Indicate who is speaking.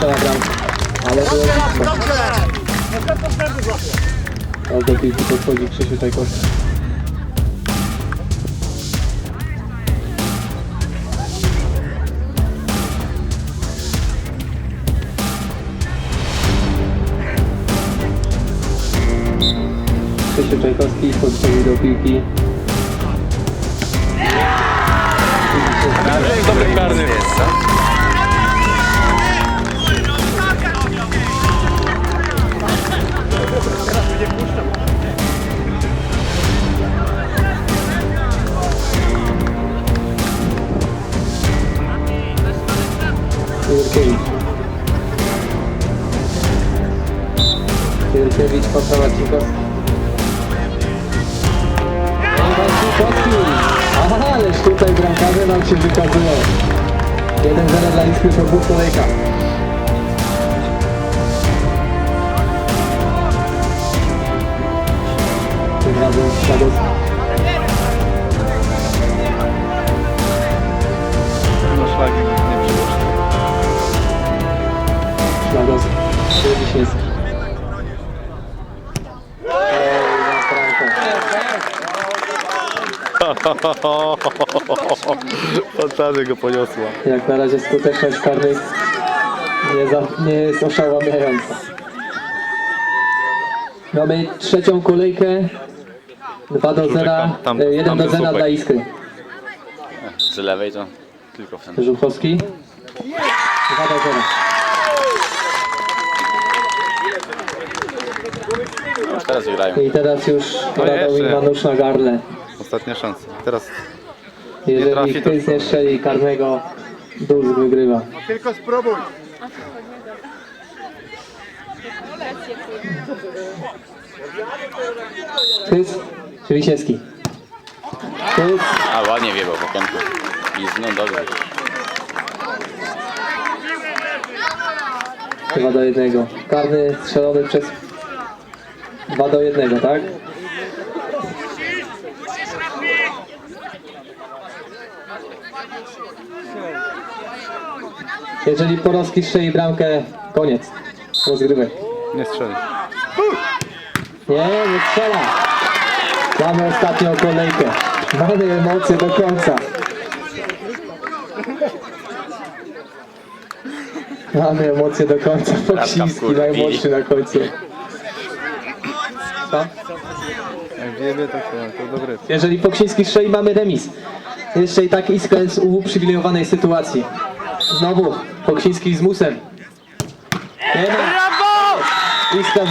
Speaker 1: Ale było blisko. Ale do piłki podchodzi Krzysiu Czajkowski. Krzysiu Czajkowski podchodzi do piłki.
Speaker 2: Dobry karny.
Speaker 1: Jurkiewicz. Jurkiewicz, Paweł Cikowski. Paweł Cikowski! Aha, ależ tutaj bramkarze nam się wykazują. 1-0 dla Iskry to dwóch kolejka. Tym razem Szlagowski. Franka.
Speaker 2: Fantazy go poniosła.
Speaker 1: Jak na razie skuteczność karnych nie, za, nie jest oszałamiająca. Mamy trzecią kolejkę. 2 do 0,
Speaker 2: tam- tam-
Speaker 1: 1
Speaker 2: tam
Speaker 1: do
Speaker 2: był
Speaker 1: 0
Speaker 2: słupek.
Speaker 1: dla Iskry.
Speaker 3: Z lewej to tylko w ten.
Speaker 1: Żuchowski. 2 do 0.
Speaker 3: teraz wygrają.
Speaker 1: I teraz już
Speaker 2: No
Speaker 1: Radomir
Speaker 2: jeszcze.
Speaker 1: Manusz na garle.
Speaker 2: Ostatnia szansa. Teraz
Speaker 1: Jeżeli
Speaker 2: trafi, to
Speaker 1: ktoś nie strzeli karnego, Dulsk wygrywa.
Speaker 4: Tylko spróbuj.
Speaker 1: Krys czy.
Speaker 3: A ładnie wiebał w okienku. I no dobrze.
Speaker 1: Chyba do jednego. Karny strzelony przez 2 do 1, tak? Jeżeli Porowski strzeli bramkę, koniec. Rozgrywek.
Speaker 2: nie strzeli.
Speaker 1: Nie, nie strzela. Mamy ostatnią kolejkę. Mamy emocje do końca. Mamy emocje do końca. Foksiński najmłodszy na końcu. Co?
Speaker 2: Jak wiebie, to, to, to dobry.
Speaker 1: Jeżeli Foksiński strzeli, mamy remis. Jeszcze i tak Iskra jest w uprzywilejowanej sytuacji. Znowu Foksiński z musem. Nie ma. Iskra z